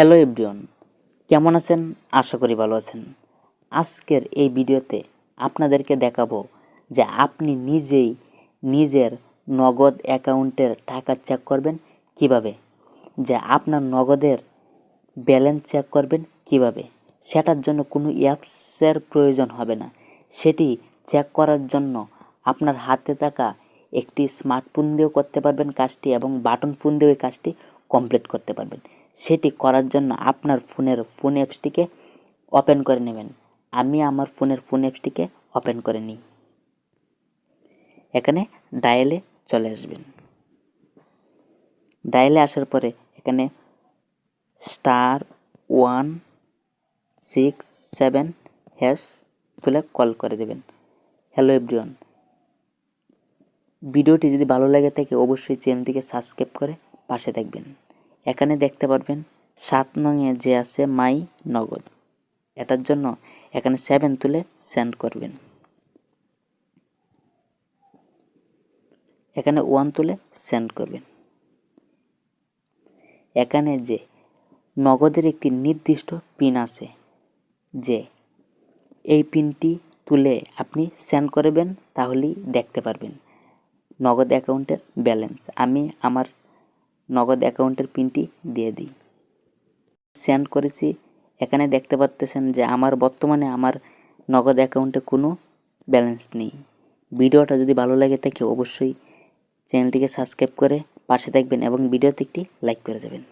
Hello everyone, কেমন আছেন? আশা করি ভালো আছেন। আজকের এই ভিডিওতে আপনাদেরকে দেখাবো যে আপনি নিজেই নিজের নগদ অ্যাকাউন্টের টাকা চেক করবেন কীভাবে, যে আপনার নগদের ব্যালেন্স চেক করবেন কীভাবে। সেটার জন্য কোনো অ্যাপসের প্রয়োজন হবে না। সেটি চেক করার জন্য আপনার হাতে থাকা একটি স্মার্টফোন দিয়েও করতে পারবেন কাজটি এবং বাটন ফোন দিয়েও এই কাজটি কমপ্লিট করতে পারবেন। সেটি করার জন্য আপনার ফোনের, ফোন অ্যাপসটিকে ওপেন করে নেবেন। আমি আমার ফোনের ফোন অ্যাপসটিকে ওপেন করে নিই। এখানে ডায়ালে চলে আসবেন। ডায়ালে আসার পরে এখানে star one six seven hash তুলে কল করে দেবেন। Hello everyone. ভিডিওটি যদি ভালো লাগে থাকে অবশ্যই চ্যানেলটিকে সাবস্ক্রাইব করে পাশে থাকবেন। এখানে দেখতে পারবেন সাত নংয়ে যে আছে মাই নগদ। এটার জন্য এখানে সেভেন তুলে সেন্ড করবেন। এখানে ওয়ান তুলে সেন্ড করবেন। এখানে যে নগদের একটি নির্দিষ্ট পিন আছে, যে এই পিনটি তুলে আপনি সেন্ড করবেন, তাহলেই দেখতে পারবেন নগদ অ্যাকাউন্টের ব্যালেন্স। আমি আমার নগদ অ্যাকাউন্টের পিনটি দিয়ে দিই। সেন্ড করেছি। এখানে দেখতে পাচ্তেছেন যে আমার বর্তমানে আমার নগদ অ্যাকাউন্টে কোনো ব্যালেন্স নেই। ভিডিওটা যদি ভালো লাগে থাকে অবশ্যই চ্যানেলটিকে সাবস্ক্রাইব করে পাশে থাকবেন এবং ভিডিওতে একটি লাইক করে যাবেন।